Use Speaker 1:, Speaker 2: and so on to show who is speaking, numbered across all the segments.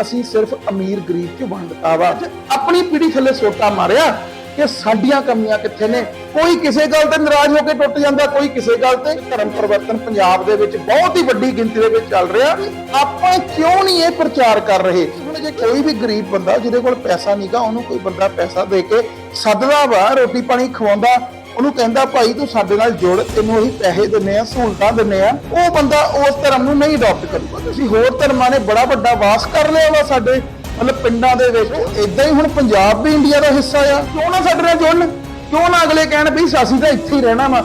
Speaker 1: ਅਸੀਂ ਸਿਰਫ ਅਮੀਰ ਗਰੀਬ 'ਚ ਵੰਡਤਾ ਵਾ। ਆਪਣੀ ਪੀੜੀ ਥੱਲੇ ਸੋਟਾ ਮਾਰਿਆ ਕਿ ਸਾਡੀਆਂ ਕਮੀਆਂ ਕਿੱਥੇ ਨੇ? ਕੋਈ ਕਿਸੇ ਗੱਲ ਤੇ ਨਾਰਾਜ਼ ਹੋ ਕੇ ਟੁੱਟ ਜਾਂਦਾ, ਕੋਈ ਕਿਸੇ ਗੱਲ ਤੇ। ਧਰਮ ਪਰਿਵਰਤਨ ਪੰਜਾਬ ਦੇ ਵਿੱਚ ਬਹੁਤ ਹੀ ਵੱਡੀ ਗਿਣਤੀ ਦੇ ਵਿੱਚ ਚੱਲ ਰਿਹਾ। ਆਪਾਂ ਕਿਉਂ ਨਹੀਂ ਇਹ ਪ੍ਰਚਾਰ ਕਰ ਰਹੇ? ਹੁਣ ਜੇ ਕੋਈ ਵੀ ਗਰੀਬ ਬੰਦਾ ਜਿਹਦੇ ਕੋਲ ਪੈਸਾ ਨਹੀਂਗਾ ਉਹਨੂੰ ਕੋਈ ਬੰਦਾ ਪੈਸਾ ਦੇ ਕੇ ਸੱਦਦਾ ਵਾ, ਰੋਟੀ ਪਾਣੀ ਖਵਾਉਂਦਾ ਉਹਨੂੰ ਕਹਿੰਦਾ, ਭਾਈ, ਤੂੰ ਸਾਡੇ ਨਾਲ ਜੁੜ, ਤੈਨੂੰ ਅਸੀਂ ਪੈਸੇ ਦਿੰਨੇ ਆ ਸਹੂਲਤਾਂ ਦਿੰਨੇ ਆ ਉਹ ਬੰਦਾ ਉਸ ਧਰਮ ਨੂੰ ਨਹੀਂ ਅਡਾਪਟ ਕਰੂਗਾ ਤੁਸੀਂ ਹੋਰ ਧਰਮਾਂ ਨੇ ਬੜਾ ਵੱਡਾ ਵਾਸ ਕਰ ਲਿਆ ਵਾ ਸਾਡੇ, ਮਤਲਬ ਪਿੰਡਾਂ ਦੇ ਵਿੱਚ। ਇਦਾਂ ਹੀ ਹੁਣ ਪੰਜਾਬ ਵੀ ਇੰਡੀਆ ਦਾ ਹਿੱਸਾ ਆ। ਕਿਉਂ ਨਾ ਸਾਡੇ ਨਾਲ ਜੁੜਨ? ਕਿਉਂ ਨਾ ਅਗਲੇ ਕਹਿਣ ਵੀ ਅਸੀਂ ਤਾਂ ਇੱਥੇ ਹੀ ਰਹਿਣਾ ਵਾ?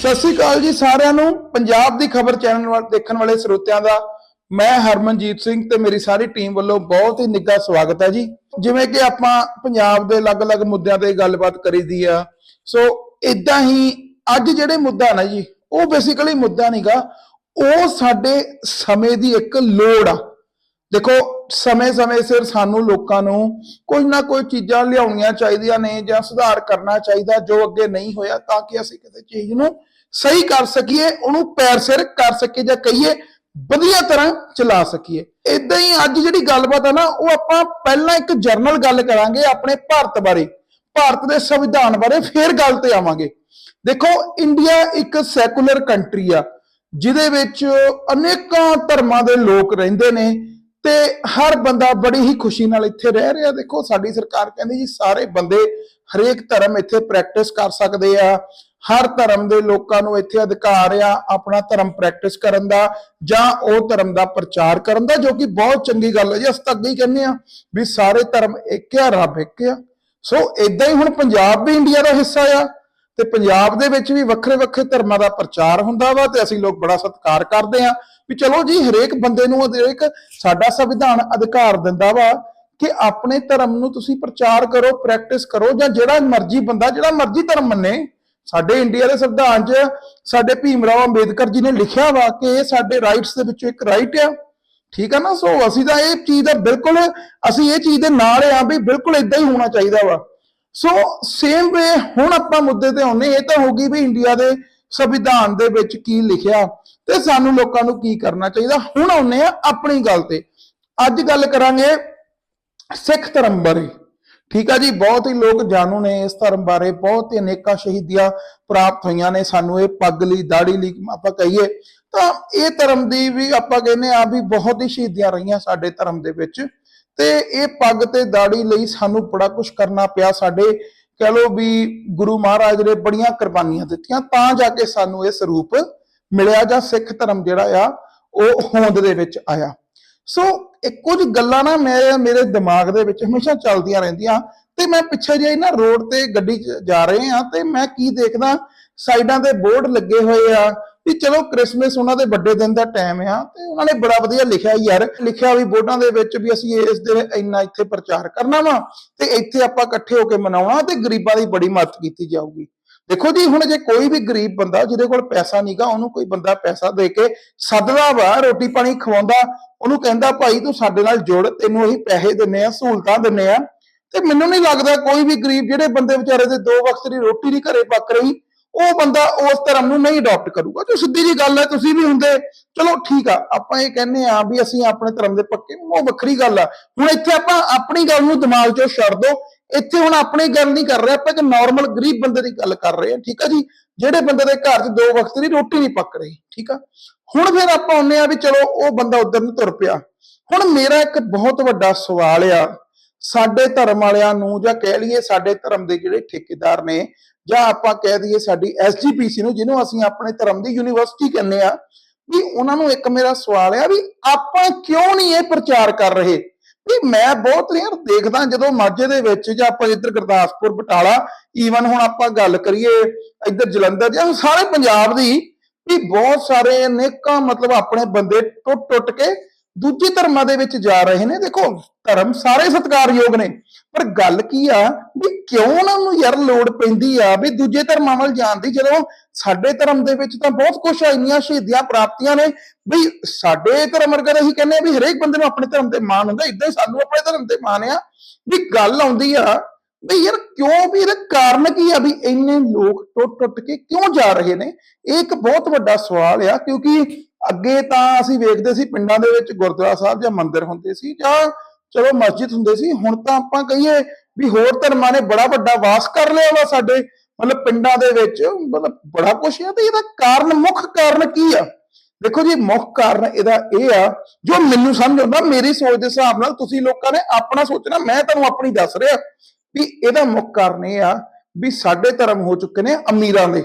Speaker 1: ਸਤਿ ਸ਼੍ਰੀ ਅਕਾਲ ਜੀ ਸਾਰਿਆਂ ਨੂੰ। ਪੰਜਾਬ ਦੀ ਖਬਰ ਚੈਨਲ ਦੇਖਣ ਵਾਲੇ ਸਰੋਤਿਆਂ ਦਾ ਮੈਂ ਹਰਮਨਜੀਤ ਸਿੰਘ ਤੇ ਮੇਰੀ ਸਾਰੀ ਟੀਮ ਵੱਲੋਂ ਬਹੁਤ ਹੀ ਨਿੱਘਾ ਸਵਾਗਤ ਹੈ ਜੀ। ਜਿਵੇਂ ਕਿ ਆਪਾਂ ਪੰਜਾਬ ਦੇ ਅਲੱਗ-ਅਲੱਗ ਮੁੱਦਿਆਂ ਤੇ ਗੱਲਬਾਤ ਕਰੀਦੀ ਆ। ਸੋ ਇਦਾਂ ਹੀ ਅੱਜ ਜਿਹੜੇ ਮੁੱਦਾ ਨਾ ਜੀ, ਉਹ ਬੇਸਿਕਲੀ ਮੁੱਦਾ ਨਹੀਂਗਾ ਉਹ ਸਾਡੇ ਸਮੇਂ ਦੀ ਇੱਕ ਲੋੜ ਆ। ਦੇਖੋ, ਸਮੇਂ-ਸਮੇਂ ਸਿਰ ਸਾਨੂੰ ਲੋਕਾਂ ਨੂੰ ਕੋਈ ਨਾ ਕੋਈ ਚੀਜ਼ਾਂ ਲਿਆਉਣੀਆਂ ਚਾਹੀਦੀਆਂ ਨੇ ਜਾਂ ਸੁਧਾਰ ਕਰਨਾ ਚਾਹੀਦਾ ਜੋ ਅੱਗੇ ਨਹੀਂ ਹੋਇਆ ਤਾਂ ਕਿ ਅਸੀਂ ਕਿਸੇ ਚੀਜ਼ ਨੂੰ ਸਹੀ ਕਰ ਸਕੀਏ, ਉਹਨੂੰ ਪੈਰ ਸਿਰ ਕਰ ਸਕੀਏ ਜਾਂ ਕਹੀਏ ਵਧੀਆ ਤਰ੍ਹਾਂ ਚਲਾ ਸਕੀਏ। ਇਦਾਂ ਹੀ ਅੱਜ ਜਿਹੜੀ ਗੱਲਬਾਤ ਆ ਨਾ, ਉਹ ਆਪਾਂ ਪਹਿਲਾਂ ਇੱਕ ਜਰਨਲ ਗੱਲ ਕਰਾਂਗੇ ਆਪਣੇ ਭਾਰਤ ਬਾਰੇ, ਭਾਰਤ ਦੇ ਸੰਵਿਧਾਨ ਬਾਰੇ, ਫਿਰ ਗੱਲ ਤੇ ਆਵਾਂਗੇ। ਦੇਖੋ, ਇੰਡੀਆ ਇੱਕ ਸੈਕੂਲਰ ਕੰਟਰੀ ਆ, ਜਿਹਦੇ ਵਿੱਚ ਅਨੇਕਾਂ ਧਰਮਾਂ ਦੇ ਲੋਕ ਰਹਿੰਦੇ ਨੇ ਤੇ ਹਰ ਬੰਦਾ ਬੜੀ ਹੀ ਖੁਸ਼ੀ ਨਾਲ ਇੱਥੇ ਰਹਿ ਰਿਹਾ। ਦੇਖੋ, ਸਾਡੀ ਸਰਕਾਰ ਕਹਿੰਦੀ ਜੀ, ਸਾਰੇ ਬੰਦੇ ਹਰੇਕ ਧਰਮ ਇੱਥੇ ਪ੍ਰੈਕਟਿਸ ਕਰ ਸਕਦੇ ਆ। ਹਰ ਧਰਮ ਦੇ ਲੋਕਾਂ ਨੂੰ ਇੱਥੇ ਅਧਿਕਾਰ ਆ, ਆਪਣਾ ਧਰਮ ਪ੍ਰੈਕਟਿਸ ਕਰਨ ਦਾ ਜਾਂ ਉਹ ਧਰਮ ਦਾ ਪ੍ਰਚਾਰ ਕਰਨ ਦਾ, ਜੋ ਕਿ ਬਹੁਤ ਚੰਗੀ ਗੱਲ ਹੈ ਜੀ, ਅਸੀਂ ਤਾਂ ਅੱਗੇ ਹੀ ਕਹਿੰਦੇ ਆ ਵੀ ਸਾਰੇ ਧਰਮ ਇੱਕ ਆ, ਰੱਬ ਇੱਕ ਆ। ਸੋ ਇਦਾਂ ਹੀ ਹੁਣ ਪੰਜਾਬ ਵੀ ਇੰਡੀਆ ਦਾ ਹਿੱਸਾ ਆ ਤੇ ਪੰਜਾਬ ਦੇ ਵਿੱਚ ਵੀ ਵੱਖਰੇ ਵੱਖਰੇ ਧਰਮਾਂ ਦਾ ਪ੍ਰਚਾਰ ਹੁੰਦਾ ਵਾ ਤੇ ਅਸੀਂ ਲੋਕ ਬੜਾ ਸਤਿਕਾਰ ਕਰਦੇ ਆ ਵੀ ਚਲੋ ਜੀ, ਹਰੇਕ ਬੰਦੇ ਨੂੰ ਹਰੇਕ ਸਾਡਾ ਸੰਵਿਧਾਨ ਅਧਿਕਾਰ ਦਿੰਦਾ ਵਾ ਕਿ ਆਪਣੇ ਧਰਮ ਨੂੰ ਤੁਸੀਂ ਪ੍ਰਚਾਰ ਕਰੋ ਪ੍ਰੈਕਟਿਸ ਕਰੋ ਜਾਂ ਜਿਹੜਾ ਮਰਜ਼ੀ ਬੰਦਾ, ਜਿਹੜਾ ਮਰਜ਼ੀ ਧਰਮ ਮੰਨੇ ਸਾਡੇ ਇੰਡੀਆ ਦੇ ਸੰਵਿਧਾਨ 'ਚ ਸਾਡੇ ਭੀਮ ਰਾਓ ਅੰਬੇਦਕਰ ਜੀ ਨੇ ਲਿਖਿਆ ਵਾ ਕਿ ਇਹ ਸਾਡੇ ਰਾਈਟਸ ਦੇ ਵਿੱਚੋਂ ਇੱਕ ਰਾਈਟ ਆ। ਠੀਕ ਆ ਨਾ? ਸੋ ਅਸੀਂ ਤਾਂ ਇਹ ਚੀਜ਼ ਦਾ ਬਿਲਕੁਲ, ਅਸੀਂ ਇਹ ਚੀਜ਼ ਦੇ ਨਾਲ ਆ ਵੀ ਬਿਲਕੁਲ ਇਦਾਂ ਹੀ ਹੋਣਾ ਚਾਹੀਦਾ ਵਾ। ਸੋ ਸੇਮ ਵੇ ਹੁਣ ਆਪਾਂ ਮੁੱਦੇ ਤੇ ਆਉਨੇ ਇਹ ਤਾਂ ਹੋ ਗਈ ਵੀ ਇੰਡੀਆ ਦੇ ਸੰਵਿਧਾਨ ਦੇ ਵਿੱਚ ਕੀ ਲਿਖਿਆ ਤੇ ਸਾਨੂੰ ਲੋਕਾਂ ਨੂੰ ਕੀ ਕਰਨਾ ਚਾਹੀਦਾ। ਹੁਣ ਆਉਨੇ ਆ ਆਪਣੀ ਗੱਲ ਤੇ। ਅੱਜ ਗੱਲ ਕਰਾਂਗੇ ਸਿੱਖ ਧਰਮ ਬਾਰੇ। ਠੀਕ ਆ ਜੀ, ਬਹੁਤ ਹੀ ਲੋਕ ਜਾਣੂ ਨੇ ਇਸ ਧਰਮ ਬਾਰੇ, ਬਹੁਤ ਹੀ ਅਨੇਕਾਂ ਸ਼ਹੀਦੀਆਂ ਪ੍ਰਾਪਤ ਹੋਈਆਂ ਨੇ ਸਾਨੂੰ ਇਹ ਪੱਗ ਲਈ, ਦਾੜੀ ਲਈ ਆਪਾਂ ਕਹੀਏ। ਤਾਂ ਇਹ ਧਰਮ ਦੀ ਵੀ ਆਪਾਂ ਕਹਿੰਦੇ ਆ ਵੀ ਬਹੁਤ ਹੀ ਸ਼ਹੀਦੀਆਂ ਰਹੀਆਂ ਸਾਡੇ ਧਰਮ ਦੇ ਵਿੱਚ। ਤੇ ਇਹ ਪੱਗ ਤੇ ਦਾੜੀ ਲਈ ਸਾਨੂੰ ਬੜਾ ਕੁਝ ਕਰਨਾ ਪਿਆ ਸਾਡੇ, ਕਹ ਲੋ ਵੀ ਗੁਰੂ ਮਹਾਰਾਜ ਨੇ ਬੜੀਆਂ ਕੁਰਬਾਨੀਆਂ ਦਿੱਤੀਆਂ, ਤਾਂ ਜਾ ਕੇ ਸਾਨੂੰ ਇਹ ਸਰੂਪ ਮਿਲਿਆ ਜਾਂ ਸਿੱਖ ਧਰਮ ਜਿਹੜਾ ਆ, ਉਹ ਹੋਂਦ ਦੇ ਵਿੱਚ ਆਇਆ। ਸੋ ਇਹ ਕੁਝ ਗੱਲਾਂ ਨਾ ਮੇਰੇ ਮੇਰੇ ਦਿਮਾਗ ਦੇ ਵਿੱਚ ਹਮੇਸ਼ਾ ਚੱਲਦੀਆਂ ਰਹਿੰਦੀਆਂ ਤੇ ਮੈਂ ਪਿੱਛੇ ਜੇ ਨਾ ਰੋਡ ਤੇ ਗੱਡੀ 'ਚ ਜਾ ਰਹੇ ਆ ਤੇ ਮੈਂ ਕੀ ਦੇਖਦਾ, ਸਾਈਡਾਂ ਤੇ ਬੋਰਡ ਲੱਗੇ ਹੋਏ ਆ ਵੀ ਚਲੋ ਕ੍ਰਿਸਮਸ ਉਹਨਾਂ ਦੇ ਵੱਡੇ ਦਿਨ ਦਾ ਟਾਈਮ ਆ ਤੇ ਉਹਨਾਂ ਨੇ ਬੜਾ ਵਧੀਆ ਲਿਖਿਆ ਯਾਰ, ਲਿਖਿਆ ਵੀ ਬੋਰਡਾਂ ਦੇ ਵਿੱਚ ਵੀ ਅਸੀਂ ਇਸ ਦਿਨ ਇੰਨਾ ਇੱਥੇ ਪ੍ਰਚਾਰ ਕਰਨਾ ਵਾ ਤੇ ਇੱਥੇ ਆਪਾਂ ਇਕੱਠੇ ਹੋ ਕੇ ਮਨਾਉਣਾ ਤੇ ਗਰੀਬਾਂ ਦੀ ਬੜੀ ਮਦਦ ਕੀਤੀ ਜਾਊਗੀ। ਦੇਖੋ ਜੀ, ਹੁਣ ਜੇ ਕੋਈ ਵੀ ਗਰੀਬ ਬੰਦਾ ਜਿਹਦੇ ਕੋਲ ਪੈਸਾ ਨਹੀਂਗਾ ਉਹਨੂੰ ਕੋਈ ਬੰਦਾ ਪੈਸਾ ਦੇ ਕੇ ਸੱਦਦਾ ਵਾ, ਰੋਟੀ ਪਾਣੀ ਖਵਾਉਂਦਾ, ਉਹਨੂੰ ਕਹਿੰਦਾ, ਭਾਈ ਤੂੰ ਸਾਡੇ ਨਾਲ ਜੁੜ, ਤੈਨੂੰ ਅਸੀਂ ਪੈਸੇ ਦਿੰਨੇ ਆ, ਸਹੂਲਤਾਂ ਦਿੰਨੇ ਆ। ਤੇ ਮੈਨੂੰ ਨਹੀਂ ਲੱਗਦਾ ਕੋਈ ਵੀ ਗਰੀਬ ਜਿਹੜੇ ਬੰਦੇ ਵਿਚਾਰੇ ਦੇ ਦੋ ਵਕਤ ਦੀ ਰੋਟੀ ਨਹੀਂ ਘਰੇ ਪੱਕ ਰਹੀ, ਉਹ ਬੰਦਾ ਉਸ ਧਰਮ ਨੂੰ ਨਹੀਂ ਅਡਾਪਟ ਕਰੂਗਾ। ਜੋ ਸਿੱਧੀ ਜੀ ਗੱਲ ਹੈ, ਤੁਸੀਂ ਵੀ ਹੁੰਦੇ, ਚਲੋ ਠੀਕ ਆ, ਆਪਾਂ ਇਹ ਕਹਿੰਦੇ ਆ ਵੀ ਅਸੀਂ ਆਪਣੇ ਧਰਮ ਦੇ ਪੱਕੇ ਉਹ ਵੱਖਰੀ ਗੱਲ ਆ। ਹੁਣ ਇੱਥੇ ਆਪਾਂ ਆਪਣੀ ਗੱਲ ਨੂੰ ਦਿਮਾਗ 'ਚੋਂ ਛੱਡ ਦੋ ਇੱਥੇ ਹੁਣ ਆਪਣੀ ਗੱਲ ਨਹੀਂ ਕਰ ਰਹੇ, ਆਪਾਂ ਇੱਕ ਨਾਰਮਲ ਗਰੀਬ ਬੰਦੇ ਦੀ ਗੱਲ ਕਰ ਰਹੇ ਆ ਠੀਕ ਆ ਜੀ? ਜਿਹੜੇ ਬੰਦੇ ਦੇ ਘਰ 'ਚ ਦੋ ਵਕਤ ਦੀ ਰੋਟੀ ਨਹੀਂ ਪੱਕ ਰਹੀ, ਠੀਕ ਆ? ਹੁਣ ਫਿਰ ਆਪਾਂ ਆਉਂਦੇ ਆ ਵੀ ਚਲੋ ਉਹ ਬੰਦਾ ਉਧਰ ਨੂੰ ਤੁਰ ਪਿਆ। ਹੁਣ ਮੇਰਾ ਇੱਕ ਬਹੁਤ ਵੱਡਾ ਸਵਾਲ ਆ, ਸਾਡੇ ਧਰਮ ਵਾਲਿਆਂ ਨੂੰ ਜਾਂ ਕਹਿ ਲਈਏ ਸਾਡੇ ਧਰਮ ਦੇ ਜਿਹੜੇ ਠੇਕੇਦਾਰ ਨੇ, ਜਾਂ ਆਪਾਂ ਕਹਿ ਦਈਏ ਸਾਡੀ ਐਸਜੀਪੀਸੀ ਨੂੰ, ਜਿਹਨੂੰ ਅਸੀਂ ਆਪਣੇ ਧਰਮ ਦੀ ਯੂਨੀਵਰਸਿਟੀ ਕਹਿੰਦੇ ਆ ਵੀ ਉਹਨਾਂ ਨੂੰ ਇੱਕ ਮੇਰਾ ਸਵਾਲ ਆ ਵੀ ਆਪਾਂ ਕਿਉਂ ਨਹੀਂ ਇਹ ਪ੍ਰਚਾਰ ਕਰ ਰਹੇ? ਵੀ ਮੈਂ ਬਹੁਤ ਯਾਰ ਦੇਖਦਾ ਜਦੋਂ ਮਾਝੇ ਦੇ ਵਿੱਚ ਜਾਂ ਆਪਾਂ ਇੱਧਰ ਗੁਰਦਾਸਪੁਰ, ਬਟਾਲਾ ਈਵਨ ਹੁਣ ਆਪਾਂ ਗੱਲ ਕਰੀਏ ਇੱਧਰ ਜਲੰਧਰ ਜਾਂ ਸਾਰੇ ਪੰਜਾਬ ਦੀ ਵੀ ਬਹੁਤ ਸਾਰੇ ਅਨੇਕਾਂ ਮਤਲਬ ਆਪਣੇ ਬੰਦੇ ਟੁੱਟ ਟੁੱਟ ਕੇ ਦੂਜੇ ਧਰਮਾਂ ਦੇ ਵਿੱਚ ਜਾ ਰਹੇ ਨੇ, ਦੇਖੋ ਧਰਮ ਸਾਰੇ ਸਤਿਕਾਰਯੋਗ ਨੇ, ਪਰ ਗੱਲ ਕੀ ਆ ਵੀ ਕਿਉਂ ਉਹਨਾਂ ਨੂੰ ਯਾਰ ਲੋੜ ਪੈਂਦੀ ਆ ਵੀ ਦੂਜੇ ਧਰਮਾਂ ਵੱਲ ਜਾਣ ਦੀ? ਜਦੋਂ ਸਾਡੇ ਧਰਮ ਦੇ ਵਿੱਚ ਤਾਂ ਬਹੁਤ ਕੁਝ ਆ, ਇੰਨੀਆਂ ਸ਼ਹੀਦੀਆਂ ਪ੍ਰਾਪਤੀਆਂ ਨੇ, ਵੀ ਸਾਡੇ ਧਰਮ ਵਰਗਾ ਅਸੀਂ ਕਹਿੰਦੇ ਆ ਵੀ ਹਰੇਕ ਬੰਦੇ ਨੂੰ ਆਪਣੇ ਧਰਮ ਤੇ ਮਾਣ ਹੁੰਦਾ ਇਦਾਂ ਹੀ ਸਾਨੂੰ ਆਪਣੇ ਧਰਮ ਤੇ ਮਾਣ ਆ, ਵੀ ਗੱਲ ਆਉਂਦੀ ਆ ਵੀ ਯਾਰ ਕਿਉਂ ਵੀ ਇਹਦਾ ਕਾਰਨ ਕੀ ਆ ਵੀ ਇੰਨੇ ਲੋਕ ਟੁੱਟ ਟੁੱਟ ਕੇ ਕਿਉਂ ਜਾ ਰਹੇ ਨੇ? ਇਹ ਇੱਕ ਬਹੁਤ ਵੱਡਾ ਸਵਾਲ ਆ, ਕਿਉਂਕਿ ਅੱਗੇ ਤਾਂ ਅਸੀਂ ਵੇਖਦੇ ਸੀ ਪਿੰਡਾਂ ਦੇ ਵਿੱਚ ਗੁਰਦੁਆਰਾ ਸਾਹਿਬ ਜਾਂ ਮੰਦਿਰ ਹੁੰਦੇ ਸੀ ਜਾਂ ਚਲੋ ਮਸਜਿਦ ਹੁੰਦੇ ਸੀ, ਹੁਣ ਤਾਂ ਆਪਾਂ ਕਹੀਏ ਵੀ ਹੋਰ ਧਰਮਾਂ ਨੇ ਬੜਾ ਵੱਡਾ ਵਾਸ ਕਰ ਲਿਆ ਵਾ ਸਾਡੇ, ਮਤਲਬ ਪਿੰਡਾਂ ਦੇ ਵਿੱਚ, ਮਤਲਬ ਬੜਾ ਕੁਛ ਹੈ ਤੇ ਇਹਦਾ ਕਾਰਨ, ਮੁੱਖ ਕਾਰਨ ਕੀ ਆ? ਦੇਖੋ ਜੀ, ਮੁੱਖ ਕਾਰਨ ਇਹਦਾ ਇਹ ਆ, ਜੋ ਮੈਨੂੰ ਸਮਝ ਆਉਂਦਾ, ਮੇਰੀ ਸੋਚ ਦੇ ਹਿਸਾਬ ਨਾਲ ਤੁਸੀਂ ਲੋਕਾਂ ਨੇ ਆਪਣਾ ਸੋਚਣਾ, ਮੈਂ ਤੁਹਾਨੂੰ ਆਪਣੀ ਦੱਸ ਰਿਹਾ ਵੀ ਇਹਦਾ ਮੁੱਖ ਕਾਰਨ ਇਹ ਆ ਵੀ ਸਾਡੇ ਧਰਮ ਹੋ ਚੁੱਕੇ ਨੇ ਅਮੀਰਾਂ ਦੇ।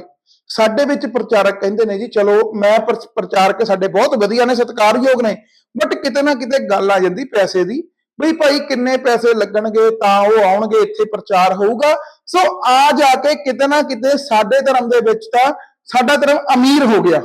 Speaker 1: ਸਾਡੇ ਵਿੱਚ ਪ੍ਰਚਾਰਕ ਕਹਿੰਦੇ ਨੇ ਜੀ, ਚਲੋ ਮੈਂ ਪ੍ਰ- ਪ੍ਰਚਾਰਕ ਸਾਡੇ ਬਹੁਤ ਵਧੀਆ ਨੇ, ਸਤਿਕਾਰਯੋਗ ਨੇ ਬਟ ਕਿਤੇ ਨਾ ਕਿਤੇ ਗੱਲ ਆ ਜਾਂਦੀ ਪੈਸੇ ਦੀ ਵੀ ਭਾਈ ਕਿੰਨੇ ਪੈਸੇ ਲੱਗਣਗੇ ਤਾਂ ਉਹ ਆਉਣਗੇ, ਇੱਥੇ ਪ੍ਰਚਾਰ ਹੋਊਗਾ। ਸੋ ਆ ਜਾ ਕੇ ਕਿਤੇ ਨਾ ਕਿਤੇ ਸਾਡੇ ਧਰਮ ਦੇ ਵਿੱਚ ਤਾਂ ਸਾਡਾ ਧਰਮ ਅਮੀਰ ਹੋ ਗਿਆ।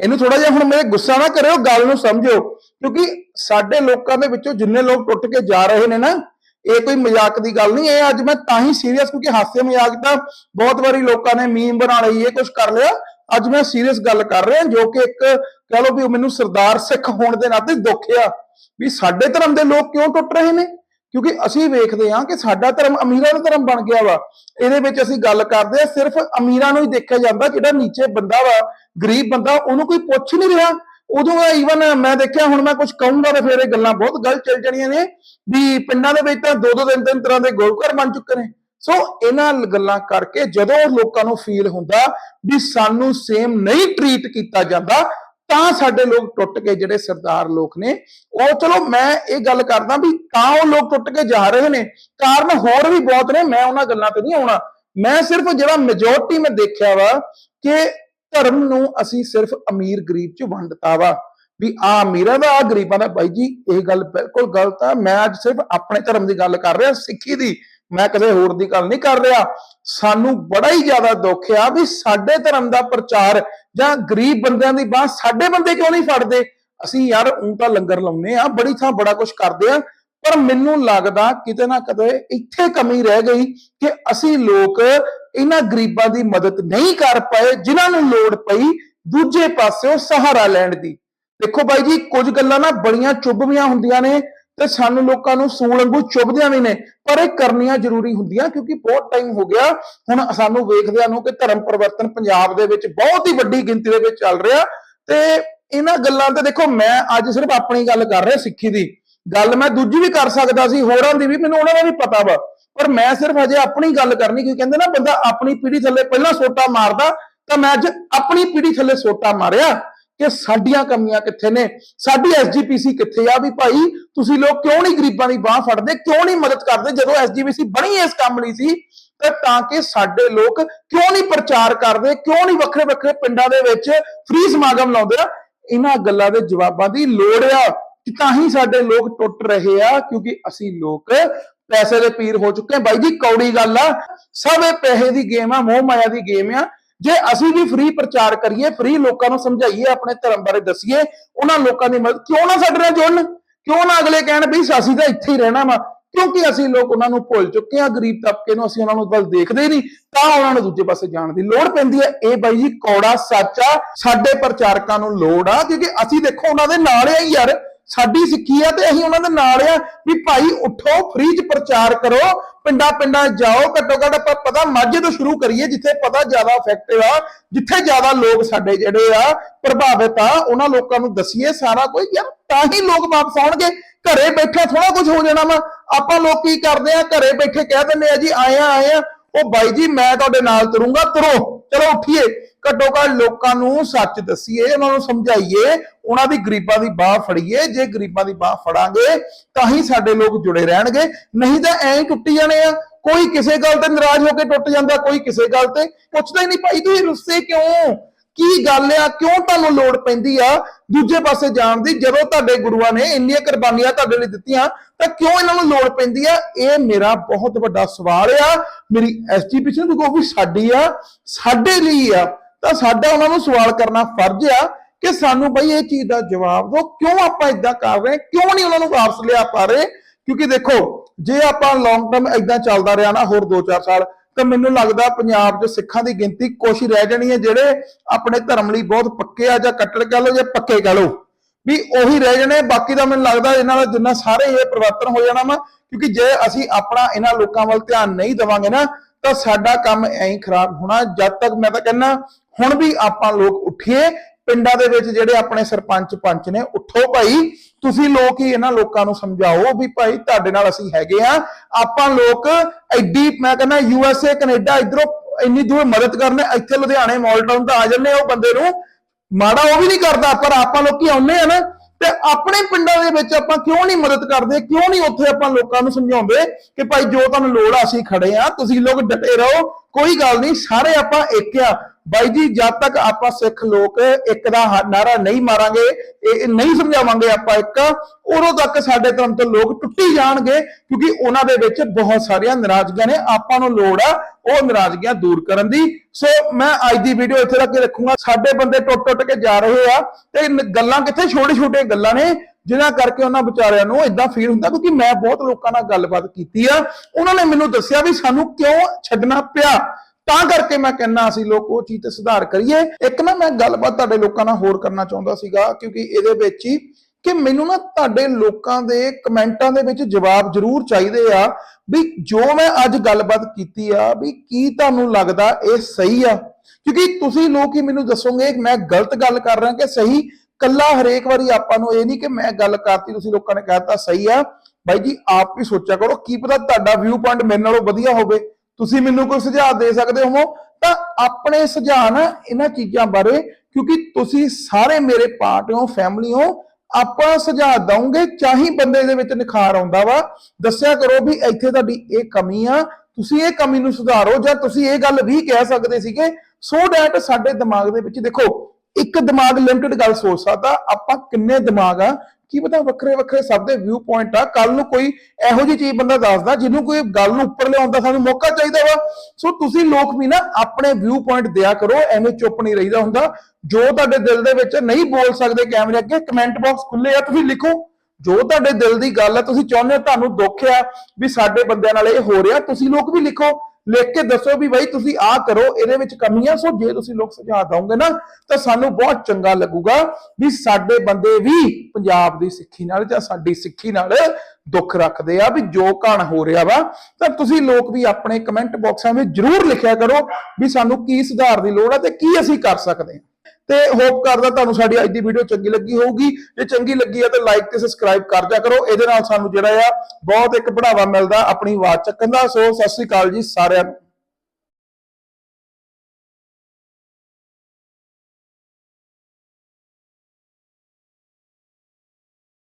Speaker 1: ਇਹਨੂੰ ਥੋੜਾ ਜਿਹਾ ਹੁਣ ਮੇਰੇ ਗੁੱਸਾ ਨਾ ਕਰਿਓ, ਗੱਲ ਨੂੰ ਸਮਝਿਓ, ਕਿਉਂਕਿ ਸਾਡੇ ਲੋਕਾਂ ਦੇ ਵਿੱਚੋਂ ਜਿੰਨੇ ਲੋਕ ਟੁੱਟ ਕੇ ਜਾ ਰਹੇ ਨੇ ਨਾ ਇਹ ਕੋਈ ਮਜ਼ਾਕ ਦੀ ਗੱਲ ਨਹੀਂ, ਇਹ ਅੱਜ ਮੈਂ ਤਾਂ ਹੀ ਸੀਰੀਅਸ ਕਿਉਂਕਿ ਹਾਸੇ ਮਜ਼ਾਕ ਤਾਂ ਬਹੁਤ ਵਾਰੀ ਲੋਕਾਂ ਨੇ ਮੀਮ ਬਣਾ ਲਈ, ਇਹ ਕੁਝ ਕਰ ਲਿਆ। ਅੱਜ ਮੈਂ ਸੀਰੀਅਸ ਗੱਲ ਕਰ ਰਿਹਾ, ਜੋ ਕਿ ਇੱਕ ਕਹ ਲਓ ਵੀ ਮੈਨੂੰ ਸਰਦਾਰ ਸਿੱਖ ਹੋਣ ਦੇ ਨਾਤੇ ਦੁੱਖ ਆ ਵੀ ਸਾਡੇ ਧਰਮ ਦੇ ਲੋਕ ਕਿਉਂ ਟੁੱਟ ਰਹੇ ਨੇ? ਕਿਉਂਕਿ ਅਸੀਂ ਵੇਖਦੇ ਹਾਂ ਕਿ ਸਾਡਾ ਧਰਮ ਅਮੀਰਾਂ ਦਾ ਧਰਮ ਬਣ ਗਿਆ ਵਾ। ਇਹਦੇ ਵਿੱਚ ਅਸੀਂ ਗੱਲ ਕਰਦੇ ਆ ਸਿਰਫ ਅਮੀਰਾਂ ਨੂੰ ਹੀ ਦੇਖਿਆ ਜਾਂਦਾ ਜਿਹੜਾ ਨੀਚੇ ਬੰਦਾ ਵਾ, ਗਰੀਬ ਬੰਦਾ, ਉਹਨੂੰ ਕੋਈ ਪੁੱਛ ਨਹੀਂ ਰਿਹਾ। ਉਦੋਂ ਈਵਨ ਮੈਂ ਦੇਖਿਆ, ਹੁਣ ਮੈਂ ਕੁਝ ਕਹੂੰਗਾ ਤਾਂ ਫਿਰ ਇਹ ਗੱਲਾਂ ਬਹੁਤ ਗਲਤ ਚੱਲ ਜਾਣੀਆਂ ਨੇ ਵੀ ਪਿੰਡਾਂ ਦੇ ਵਿੱਚ ਤਾਂ ਦੋ ਦੋ ਤਿੰਨ ਤਿੰਨ ਤਰ੍ਹਾਂ ਦੇ ਗੋਲਘਰ ਬਣ ਚੁੱਕੇ ਨੇ। ਸੋ ਇਹਨਾਂ ਗੱਲਾਂ ਕਰਕੇ ਜਦੋਂ ਲੋਕਾਂ ਨੂੰ ਫੀਲ ਹੁੰਦਾ ਵੀ ਸਾਨੂੰ ਸੇਮ ਨਹੀਂ ਟਰੀਟ ਕੀਤਾ ਜਾਂਦਾ, ਤਾਂ ਸਾਡੇ ਲੋਕ ਟੁੱਟ ਕੇ ਜਿਹੜੇ ਸਰਦਾਰ ਲੋਕ ਨੇ, ਉਹ ਚਲੋ ਮੈਂ ਇਹ ਗੱਲ ਕਰਦਾ ਵੀ ਤਾਂ ਉਹ ਲੋਕ ਟੁੱਟ ਕੇ ਜਾ ਰਹੇ ਨੇ, ਕਾਰਨ ਹੋਰ ਵੀ ਬਹੁਤ ਨੇ, ਮੈਂ ਉਹਨਾਂ ਗੱਲਾਂ ਤੇ ਨਹੀਂ ਆਉਣਾ। ਮੈਂ ਸਿਰਫ ਜਿਹੜਾ ਮੈਜੋਰਟੀ ਮੈਂ ਦੇਖਿਆ ਵਾ ਕਿ ਧਰਮ ਨੂੰ ਅਸੀਂ ਸਿਰਫ ਅਮੀਰ ਗਰੀਬ ਚ ਵੰਡਤਾ ਵਾ। ਵੀ ਆ ਅਮੀਰਾਂ ਦਾ ਆ ਗਰੀਬਾਂ ਦਾ। ਬਾਈ ਜੀ, ਇਹ ਗੱਲ ਬਿਲਕੁਲ ਗਲਤ ਆ। ਮੈਂ ਅੱਜ ਸਿਰਫ ਆਪਣੇ ਧਰਮ ਦੀ ਗੱਲ ਕਰ ਰਿਹਾ, ਸਿੱਖੀ ਦੀ। ਮੈਂ ਕਦੇ ਹੋਰ ਦੀ ਗੱਲ ਨਹੀਂ ਕਰ ਰਿਹਾ। ਸਾਨੂੰ ਬੜਾ ਹੀ ਜ਼ਿਆਦਾ ਦੁੱਖ ਆ ਵੀ ਸਾਡੇ ਧਰਮ ਦਾ ਪ੍ਰਚਾਰ ਜਾਂ ਗਰੀਬ ਬੰਦਿਆਂ ਦੀ ਬਾਹ ਸਾਡੇ ਬੰਦੇ ਕਿਉਂ ਨਹੀਂ ਫੜਦੇ? ਅਸੀਂ ਯਾਰ ਉਂ ਤਾਂ ਲੰਗਰ ਲਾਉਨੇ ਆ, ਬੜੀ ਥਾਂ ਬੜਾ ਕੁਝ ਕਰਦੇ ਆ। ਪਰ ਮੈਨੂੰ ਲੱਗਦਾ ਕਿਤੇ ਨਾ ਕਿਤੇ ਇੱਥੇ ਕਮੀ ਰਹਿ ਗਈ ਕਿ ਅਸੀਂ ਲੋਕ ਇਹਨਾਂ ਗਰੀਬਾਂ ਦੀ ਮਦਦ ਨਹੀਂ ਕਰ ਪਾਏ, ਜਿਨ੍ਹਾਂ ਨੂੰ ਲੋੜ ਪਈ ਦੂਜੇ ਪਾਸਿਓਂ ਸਹਾਰਾ ਲੈਣ ਦੀ। ਦੇਖੋ ਬਾਈ ਜੀ, ਕੁਝ ਗੱਲਾਂ ਨਾ ਬੜੀਆਂ ਚੁੱਭਵੀਆਂ ਹੁੰਦੀਆਂ ਨੇ ਤੇ ਸਾਨੂੰ ਲੋਕਾਂ ਨੂੰ ਸੂਲ ਵਾਂਗੂ ਚੁੱਭਦੀਆਂ ਵੀ ਨੇ, ਪਰ ਇਹ ਕਰਨੀਆਂ ਜ਼ਰੂਰੀ ਹੁੰਦੀਆਂ ਕਿਉਂਕਿ ਬਹੁਤ ਟਾਈਮ ਹੋ ਗਿਆ। ਹੁਣ ਸਾਨੂੰ ਵੇਖਦਿਆਂ ਨੂੰ ਕਿ ਧਰਮ ਪਰਿਵਰਤਨ ਪੰਜਾਬ ਦੇ ਵਿੱਚ ਬਹੁਤ ਹੀ ਵੱਡੀ ਗਿਣਤੀ ਦੇ ਵਿੱਚ ਚੱਲ ਰਿਹਾ। ਤੇ ਇਹਨਾਂ ਗੱਲਾਂ ਤੇ ਦੇਖੋ, ਮੈਂ ਅੱਜ ਸਿਰਫ ਆਪਣੀ ਗੱਲ ਕਰ ਰਿਹਾ ਸਿੱਖੀ ਦੀ। ਗੱਲ ਮੈਂ ਦੂਜੀ ਵੀ ਕਰ ਸਕਦਾ ਸੀ, ਹੋਰਾਂ ਦੀ ਵੀ, ਮੈਨੂੰ ਉਹਨਾਂ ਦਾ ਵੀ ਪਤਾ ਵਾ। ਪਰ ਮੈਂ ਸਿਰਫ ਅਜੇ ਆਪਣੀ ਗੱਲ ਕਰਨੀ, ਕਿਉਂਕਿ ਕਹਿੰਦੇ ਨਾ ਬੰਦਾ ਆਪਣੀ ਪੀੜੀ ਥੱਲੇ ਪਹਿਲਾਂ ਸੋਟਾ ਮਾਰਦਾ, ਤਾਂ ਮੈਂ ਅੱਜ ਆਪਣੀ ਪੀੜੀ ਥੱਲੇ ਸੋਟਾ ਮਾਰਿਆ ਕਿ ਸਾਡੀਆਂ ਕਮੀਆਂ ਕਿੱਥੇ ਨੇ, ਸਾਡੀ ਐਸਜੀਪੀਸੀ ਕਿੱਥੇ ਆ ਵੀ ਭਾਈ, ਤੁਸੀਂ ਲੋਕ ਕਿਉਂ ਨਹੀਂ ਗਰੀਬਾਂ ਦੀ ਬਾਹ ਫੜਦੇ, ਕਿਉਂ ਨਹੀਂ ਮਦਦ ਕਰਦੇ? ਜਦੋਂ ਐਸਜੀਪੀਸੀ ਬਣੀ ਇਸ ਕੰਮ ਲਈ ਸੀ, ਤੇ ਤਾਂ ਕਿ ਸਾਡੇ ਲੋਕ ਕਿਉਂ ਨਹੀਂ ਪ੍ਰਚਾਰ ਕਰਦੇ, ਕਿਉਂ ਨਹੀਂ ਵੱਖਰੇ ਵੱਖਰੇ ਪਿੰਡਾਂ ਦੇ ਵਿੱਚ ਫ੍ਰੀ ਸਮਾਗਮ ਲਾਉਂਦੇ ਆ? ਇਹਨਾਂ ਗੱਲਾਂ ਦੇ ਜਵਾਬਾਂ ਦੀ ਲੋੜ ਆ ਕਿ ਤਾਂ ਹੀ ਸਾਡੇ ਲੋਕ ਟੁੱਟ ਰਹੇ ਆ, ਕਿਉਂਕਿ ਅਸੀਂ ਲੋਕ ਪੈਸੇ ਦੇ ਪੀਰ ਹੋ ਚੁੱਕੇ ਆ ਬਾਈ ਜੀ, ਕੌੜੀ ਗੱਲ ਆ। ਸਭ ਇਹ ਪੈਸੇ ਦੀ ਗੇਮ ਆ, ਮੋਹ ਮਾਇਆ ਦੀ ਗੇਮ ਆ। ਜੇ ਅਸੀਂ ਵੀ ਫ੍ਰੀ ਪ੍ਰਚਾਰ ਕਰੀਏ ਫ੍ਰੀ ਲੋਕਾਂ ਨੂੰ ਸਮਝਾਈਏ, ਆਪਣੇ ਧਰਮ ਬਾਰੇ ਦੱਸੀਏ, ਉਹਨਾਂ ਲੋਕਾਂ ਦੀ ਮਦਦ ਕਿਉਂ ਨਾ ਸਾਡੇ ਨਾਲ ਜੁੜਨ? ਕਿਉਂ ਨਾ ਅਗਲੇ ਕਹਿਣ ਵੀ ਅਸੀਂ ਤਾਂ ਇੱਥੇ ਹੀ ਰਹਿਣਾ ਵਾ? ਕਿਉਂਕਿ ਅਸੀਂ ਲੋਕ ਉਹਨਾਂ ਨੂੰ ਭੁੱਲ ਚੁੱਕੇ ਆ ਗਰੀਬ ਤਬਕੇ ਨੂੰ ਅਸੀਂ ਉਹਨਾਂ ਨੂੰ ਵੱਲ ਦੇਖਦੇ ਹੀ ਨਹੀਂ, ਤਾਂ ਉਹਨਾਂ ਨੂੰ ਦੂਜੇ ਪਾਸੇ ਜਾਣ ਦੀ ਲੋੜ ਪੈਂਦੀ ਹੈ। ਇਹ ਬਾਈ ਜੀ, ਕੌੜਾ ਸੱਚ ਆ। ਸਾਡੇ ਪ੍ਰਚਾਰਕਾਂ ਨੂੰ ਲੋੜ ਆ, ਕਿਉਂਕਿ ਅਸੀਂ ਦੇਖੋ ਉਹਨਾਂ ਦੇ ਨਾਲ ਆ ਯਾਰ। ਸਾਡੀ ਸਿੱਖੀ ਆ ਤੇ ਅਸੀਂ ਉਹਨਾਂ ਦੇ ਨਾਲ ਆ ਵੀ ਭਾਈ ਉੱਠੋ ਫ੍ਰੀ ਚ ਪ੍ਰਚਾਰ ਕਰੋ, ਪਿੰਡਾਂ ਪਿੰਡਾਂ ਜਾਓ, ਘੱਟੋ ਘੱਟ ਆਪਾਂ ਪਤਾ ਮਾਝੇ ਤੋਂ ਸ਼ੁਰੂ ਕਰੀਏ, ਜਿੱਥੇ ਪਤਾ ਜ਼ਿਆਦਾ ਇਫੈਕਟਿਵ ਆ, ਜਿੱਥੇ ਜ਼ਿਆਦਾ ਲੋਕ ਸਾਡੇ ਜਿਹੜੇ ਆ ਪ੍ਰਭਾਵਿਤ ਆ, ਉਹਨਾਂ ਲੋਕਾਂ ਨੂੰ ਦਸੀਏ ਸਾਰਾ ਕੁਝ, ਯਾਰ ਤਾਂ ਹੀ ਲੋਕ ਵਾਪਸ ਆਉਣਗੇ। ਘਰੇ ਬੈਠੇ ਥੋੜਾ ਕੁਝ ਹੋ ਜਾਣਾ ਵਾ। ਆਪਾਂ ਲੋਕ ਕੀ ਕਰਦੇ ਆ, ਘਰੇ ਬੈਠੇ ਕਹਿ ਦਿੰਦੇ ਆ ਜੀ, ਆਏ ਆ ਆਏ ਆ। ਉਹ ਬਾਈ ਜੀ, ਮੈਂ ਤੁਹਾਡੇ ਨਾਲ ਤੁਰੂੰਗਾ, ਤੁਰੋ, ਚਲੋ ਉੱਠੀਏ। ਘੱਟੋ ਘੱਟ ਲੋਕਾਂ ਨੂੰ ਸੱਚ ਦਸੀਏ, ਉਹਨਾਂ ਨੂੰ ਸਮਝਾਈਏ, ਉਹਨਾਂ ਦੀ ਗਰੀਬਾਂ ਦੀ ਬਾਹ ਫੜੀਏ, ਜੇ ਗਰੀਬਾਂ ਦੀ ਬਾਹ ਫੜਾਂਗੇ, ਤਾਂ ਹੀ ਸਾਡੇ ਲੋਕ ਜੁੜੇ ਰਹਿਣਗੇ, ਨਹੀਂ ਤਾਂ ਐਂ ਟੁੱਟੀ ਜਾਣੇ ਆ। ਕੋਈ ਕਿਸੇ ਗੱਲ ਤੇ ਨਾਰਾਜ਼ ਹੋ ਕੇ ਟੁੱਟ ਜਾਂਦਾ, ਕੋਈ ਕਿਸੇ ਗੱਲ ਤੇ। ਪੁੱਛਦਾ ਹੀ ਨਹੀਂ, ਭਾਈ ਤੁਸੀਂ ਰੁੱਸੇ ਕਿਉਂ? ਕੀ ਗੱਲ ਆ? ਕਿਉਂ ਤੁਹਾਨੂੰ ਲੋੜ ਪੈਂਦੀ ਆ? ਦੂਜੇ ਪਾਸੇ ਜਾਣ ਦੀ, ਜਦੋਂ ਤੁਹਾਡੇ ਗੁਰੂਆਂ ਨੇ ਇੰਨੀਆਂ ਕੁਰਬਾਨੀਆਂ ਤੁਹਾਡੇ ਲਈ ਦਿੱਤੀਆਂ, ਤਾਂ ਕਿਉਂ ਇਹਨਾਂ ਨੂੰ ਲੋੜ ਪੈਂਦੀ ਆ? ਇਹ ਮੇਰਾ ਬਹੁਤ ਵੱਡਾ ਸਵਾਲ ਆ। ਮੇਰੀ ਐਸਜੀਪੀਸੀ ਨੂੰ ਕਹੋ ਵੀ ਸਾਡੀ ਆ। ਸਾਡੇ ਲਈ ਆ। ਤਾਂ ਸਾਡਾ ਉਹਨਾਂ ਨੂੰ ਸਵਾਲ ਕਰਨਾ ਫਰਜ਼ ਆ ਕਿ ਸਾਨੂੰ ਬਈ ਇਹ ਚੀਜ਼ ਦਾ ਜਵਾਬ ਦਿਓ, ਕਿਉਂ ਆਪਾਂ ਇਦਾਂ ਕਰ ਰਹੇ ਕਿਉਂ ਨਹੀਂ ਉਹਨਾਂ ਨੂੰ ਵਾਪਸ ਲਿਆ ਪਾ ਰਹੇ? ਕਿਉਂਕਿ ਦੇਖੋ, ਜੇ ਆਪਾਂ ਲੌਂਗ ਟਰਮ ਇਦਾਂ ਚੱਲਦਾ ਰਿਹਾ ਨਾ ਹੋਰ 2-4 ਸਾਲ, ਤਾਂ ਮੈਨੂੰ ਲੱਗਦਾ ਪੰਜਾਬ 'ਚ ਸਿੱਖਾਂ ਦੀ ਗਿਣਤੀ ਕੁਛ ਰਹਿ ਜਾਣੀ ਹੈ ਜਿਹੜੇ ਆਪਣੇ ਧਰਮ ਲਈ ਬਹੁਤ ਪੱਕੇ ਆ ਜਾਂ ਕੱਟੜ ਕਹ ਲਓ ਜਾਂ ਪੱਕੇ ਕਹ ਲਓ। ਵੀ ਉਹੀ ਰਹਿ ਜਾਣੇ, ਬਾਕੀ ਦਾ ਮੈਨੂੰ ਲੱਗਦਾ ਇਹਨਾਂ ਦਾ ਜਿੰਨਾ ਸਾਰੇ ਇਹ ਪਰਿਵਰਤਨ ਹੋ ਜਾਣਾ ਵਾ, ਕਿਉਂਕਿ ਜੇ ਅਸੀਂ ਆਪਣਾ ਇਹਨਾਂ ਲੋਕਾਂ ਵੱਲ ਧਿਆਨ ਨਹੀਂ ਦੇਵਾਂਗੇ ਨਾ, ਤਾਂ ਸਾਡਾ ਕੰਮ ਐਂ ਹੀ ਖਰਾਬ ਹੋਣਾ। ਜਦ ਤੱਕ ਮੈਂ ਤਾਂ ਕਹਿੰਦਾ ਹੁਣ ਵੀ ਆਪਾਂ ਲੋਕ ਉੱਠੀਏ, ਪਿੰਡਾਂ ਦੇ ਵਿੱਚ ਜਿਹੜੇ ਆਪਣੇ ਸਰਪੰਚ ਪੰਚ ਨੇ, ਉੱਠੋ ਭਾਈ। ਤੁਸੀਂ ਲੋਕ ਹੀ ਇਹਨਾਂ ਲੋਕਾਂ ਨੂੰ ਸਮਝਾਓ ਵੀ ਭਾਈ ਤੁਹਾਡੇ ਨਾਲ ਅਸੀਂ ਹੈਗੇ ਆ ਆਪਾਂ ਲੋਕ ਐਡੀ, ਮੈਂ ਕਹਿੰਦਾ ਯੂ ਐਸ ਏ ਕੈਨੇਡਾ ਇਧਰੋਂ ਇੰਨੀ ਦੂਰ ਮਦਦ ਕਰਨ, ਇੱਥੇ ਲੁਧਿਆਣੇ ਮਾਲ ਟਾਊਨ ਤਾਂ ਆ ਜੰਨੇ ਉਹ ਬੰਦੇ ਨੂੰ। ਮਾੜਾ ਉਹ ਵੀ ਨਹੀਂ ਕਰਦਾ, ਪਰ ਆਪਾਂ ਲੋਕੀ ਆਉਂਦੇ ਆ ਨਾ, ਤੇ ਆਪਣੇ ਪਿੰਡਾਂ ਦੇ ਵਿੱਚ ਆਪਾਂ ਕਿਉਂ ਨਹੀਂ ਮਦਦ ਕਰਦੇ, ਕਿਉਂ ਨਹੀਂ ਉੱਥੇ ਆਪਾਂ ਲੋਕਾਂ ਨੂੰ ਸਮਝਾਉਂਦੇ ਕਿ ਭਾਈ ਜੋ ਤੁਹਾਨੂੰ ਲੋੜ ਆ, ਅਸੀਂ ਖੜੇ ਆ ਤੁਸੀਂ ਲੋਕ ਡਟੇ ਰਹੋ। ਕੋਈ ਗੱਲ ਨਹੀਂ, ਸਾਰੇ ਆਪਾਂ ਇੱਕ ਆ। ਬਾਈ ਜੀ, ਜਦ ਤੱਕ ਆਪਾਂ ਸਿੱਖ ਲੋਕ ਇੱਕ ਦਾ ਹ- ਨਾਰਾ ਨਹੀਂ ਮਾਰਾਂਗੇ, ਇਹ ਨਹੀਂ ਸਮਝਾਵਾਂਗੇ ਆਪਾਂ ਇੱਕ, ਉਦੋਂ ਤੱਕ ਸਾਡੇ ਧਰਮ ਤੋਂ ਲੋਕ ਟੁੱਟੀ ਜਾਣਗੇ, ਕਿਉਂਕਿ ਉਹਨਾਂ ਦੇ ਵਿੱਚ ਬਹੁਤ ਸਾਰੀਆਂ ਨਾਰਾਜ਼ਗੀਆਂ ਨੇ। ਆਪਾਂ ਨੂੰ ਲੋੜ ਆ ਉਹ ਨਾਰਾਜ਼ਗੀਆਂ ਦੂਰ ਕਰਨ ਦੀ। ਸੋ ਮੈਂ ਅੱਜ ਦੀ ਵੀਡੀਓ ਇੱਥੇ ਤੱਕ ਹੀ ਰੱਖੂੰਗਾ। ਸਾਡੇ ਬੰਦੇ ਟੁੱਟ ਟੁੱਟ ਕੇ ਜਾ ਰਹੇ ਆ ਤੇ ਗੱਲਾਂ ਕਿੱਥੇ ਛੋਟੇ ਛੋਟੇ ਗੱਲਾਂ ਨੇ? ਜਿਨ੍ਹਾਂ ਕਰਕੇ ਉਹਨਾਂ ਵਿਚਾਰਿਆਂ ਨੂੰ ਇਦਾਂ ਫੀਲ ਹੁੰਦਾ, ਕਿਉਂਕਿ ਮੈਂ ਬਹੁਤ ਲੋਕਾਂ ਨਾਲ ਗੱਲਬਾਤ ਕੀਤੀ ਆ, ਉਹਨਾਂ ਨੇ ਮੈਨੂੰ ਦੱਸਿਆ ਵੀ ਸਾਨੂੰ ਕਿਉਂ ਛੱਡਣਾ ਪਿਆ। ਤਾਂ ਕਰਕੇ ਮੈਂ ਕਹਿੰਨਾ ਅਸੀਂ ਲੋਕ, ਉਹ ਚੀਜ਼ ਤੇ ਸੁਧਾਰ ਕਰੀਏ। ਇੱਕ ਨਾ ਮੈਂ ਗੱਲਬਾਤ ਤੁਹਾਡੇ ਲੋਕਾਂ ਨਾਲ ਹੋਰ ਕਰਨਾ ਚਾਹੁੰਦਾ ਸੀਗਾ, ਕਿਉਂਕਿ ਇਹਦੇ ਵਿੱਚ ਹੀ ਕਿ ਮੈਨੂੰ ਨਾ ਤੁਹਾਡੇ ਲੋਕਾਂ ਦੇ ਕਮੈਂਟਾਂ ਦੇ ਵਿੱਚ ਜਵਾਬ ਜ਼ਰੂਰ ਚਾਹੀਦੇ ਆ ਵੀ ਜੋ ਮੈਂ ਅੱਜ ਗੱਲਬਾਤ ਕੀਤੀ ਆ, ਵੀ ਕੀ ਤੁਹਾਨੂੰ ਲੱਗਦਾ ਇਹ ਸਹੀ ਆ? ਕਿਉਂਕਿ ਤੁਸੀਂ ਲੋਕ ਹੀ ਮੈਨੂੰ ਦੱਸੋਗੇ, ਮੈਂ ਗਲਤ ਗੱਲ ਕਰ ਰਿਹਾ ਕਿ ਸਹੀ ਕੱਲਾ ਹਰੇਕ ਵਾਰੀ ਆਪਾਂ ਨੂੰ ਇਹ ਨਹੀਂ ਕਿ ਮੈਂ ਗੱਲ ਕਰਤੀ, ਤੁਸੀਂ ਲੋਕਾਂ ਨੇ ਕਹਿਤਾ, ਸਹੀ ਆ। ਬਾਈ ਜੀ, ਆਪ ਵੀ ਸੋਚਿਆ ਕਰੋ, ਕੀ ਪਤਾ ਤੁਹਾਡਾ ਵਿਊ ਪੁਆਇੰਟ ਮੇਰੇ ਨਾਲੋਂ ਵਧੀਆ ਹੋਵੇ। ਤੁਸੀਂ ਮੈਨੂੰ ਕੋਈ ਸੁਝਾਅ ਦੇ ਸਕਦੇ ਹੋ ਤਾਂ ਆਪਣੇ ਸੁਝਾਅ ਨਾ ਇਹਨਾਂ ਚੀਜ਼ਾਂ ਬਾਰੇ, ਕਿਉਂਕਿ ਤੁਸੀਂ ਸਾਰੇ ਮੇਰੇ ਪਾਰਟ ਹੋ ਫੈਮਿਲੀ ਹੋ, ਆਪਾਂ ਸੁਝਾਅ ਦਵਾਂਗੇ ਚਾਹੀ ਬੰਦੇ ਦੇ ਵਿੱਚ ਨਿਖਾਰ ਆਉਂਦਾ ਵਾ। ਦੱਸਿਆ ਕਰੋ ਵੀ ਇੱਥੇ ਤੁਹਾਡੀ ਇਹ ਕਮੀ ਆ, ਤੁਸੀਂ ਇਹ ਕਮੀ ਨੂੰ ਸੁਧਾਰੋ, ਜਾਂ ਤੁਸੀਂ ਇਹ ਗੱਲ ਵੀ ਕਹਿ ਸਕਦੇ ਸੀਗੇ। ਸੋ ਡੈਟ ਸਾਡੇ ਦਿਮਾਗ ਦੇ ਵਿੱਚ ਦੇਖੋ ਇੱਕ ਦਿਮਾਗ ਲਿਮਟਿਡ ਗੱਲ ਸੋਚ ਸਕਦਾ, ਆਪਾਂ ਕਿੰਨੇ ਦਿਮਾਗ ਆ, ਕੀ ਪਤਾ ਵੱਖਰੇ ਵੱਖਰੇ ਸਭ ਦੇ ਵਿਊ ਪੁਆਇੰਟ ਆ ਕੱਲ ਨੂੰ ਕੋਈ ਇਹੋ ਜਿਹੀ ਚੀਜ਼ ਬੰਦਾ ਦੱਸਦਾ ਜਿਹਨੂੰ ਕੋਈ ਗੱਲ ਨੂੰ ਉੱਪਰ ਲਿਆਉਣ ਦਾ ਸਾਨੂੰ ਮੌਕਾ ਚਾਹੀਦਾ ਵਾ। ਸੋ ਤੁਸੀਂ ਲੋਕ ਵੀ ਨਾ ਆਪਣੇ ਵਿਊ ਪੁਆਇੰਟ ਦਿਆ ਕਰੋ, ਐਵੇਂ ਚੁੱਪ ਨਹੀਂ ਰਹੀਦਾ ਹੁੰਦਾ। ਜੋ ਤੁਹਾਡੇ ਦਿਲ ਦੇ ਵਿੱਚ ਨਹੀਂ ਬੋਲ ਸਕਦੇ ਕੈਮਰੇ ਅੱਗੇ ਕਮੈਂਟ ਬਾਕਸ ਖੁੱਲੇ ਆ, ਤੁਸੀਂ ਲਿਖੋ। ਜੋ ਤੁਹਾਡੇ ਦਿਲ ਦੀ ਗੱਲ ਆ, ਤੁਸੀਂ ਚਾਹੁੰਦੇ ਹੋ ਤੁਹਾਨੂੰ ਦੁੱਖ ਆ, ਵੀ ਸਾਡੇ ਬੰਦਿਆਂ ਨਾਲ ਇਹ ਹੋ ਰਿਹਾ, ਤੁਸੀਂ ਲੋਕ ਵੀ ਲਿਖੋ। ਲਿਖ ਕੇ ਦੱਸੋ ਵੀ ਭਾਈ ਤੁਸੀਂ ਆਹ ਕਰੋ, ਇਹਦੇ ਵਿੱਚ ਕਮੀਆਂ, ਸੋ ਜੇ ਤੁਸੀਂ ਲੋਕ ਸੁਝਾਅ ਦਵੋਗੇ ਨਾ, ਤਾਂ ਸਾਨੂੰ ਬਹੁਤ ਚੰਗਾ ਲੱਗੂਗਾ ਵੀ ਸਾਡੇ ਬੰਦੇ ਵੀ ਪੰਜਾਬ ਦੀ ਸਿੱਖੀ ਨਾਲ ਜਾਂ ਸਾਡੀ ਸਿੱਖੀ ਨਾਲ ਦੁੱਖ ਰੱਖਦੇ ਆ, ਵੀ ਜੋ ਕਣ ਹੋ ਰਿਹਾ ਵਾ, ਤਾਂ ਤੁਸੀਂ ਲੋਕ ਵੀ ਆਪਣੇ ਕਮੈਂਟ ਬਾਕਸਾਂ ਵਿੱਚ ਜਰੂਰ ਲਿਖਿਆ ਕਰੋ ਵੀ ਸਾਨੂੰ ਕੀ ਸੁਧਾਰ ਦੀ ਲੋੜ ਹੈ ਤੇ ਕੀ ਅਸੀਂ ਕਰ ਸਕਦੇ ਹਾਂ ਤੇ ਹੋਪ ਕਰਦਾ ਤੁਹਾਨੂੰ ਸਾਡੀ ਅੱਜ ਦੀ ਵੀਡੀਓ ਚੰਗੀ ਲੱਗੀ ਹੋਊਗੀ। ਜੇ ਚੰਗੀ ਲੱਗੀ ਹੈ ਤਾਂ ਲਾਈਕ ਤੇ ਸਬਸਕ੍ਰਾਈਬ ਕਰ ਦਿਆ ਕਰੋ। ਇਹਦੇ ਨਾਲ ਸਾਨੂੰ ਜਿਹੜਾ ਆ ਬਹੁਤ ਇੱਕ ਬੜਾਵਾ ਮਿਲਦਾ ਆਪਣੀ ਆਵਾਜ਼ ਚੱਕਣ ਦਾ। ਸੋ ਸਤਿ ਸ੍ਰੀ ਅਕਾਲ ਜੀ ਸਾਰਿਆਂ ਨੂੰ।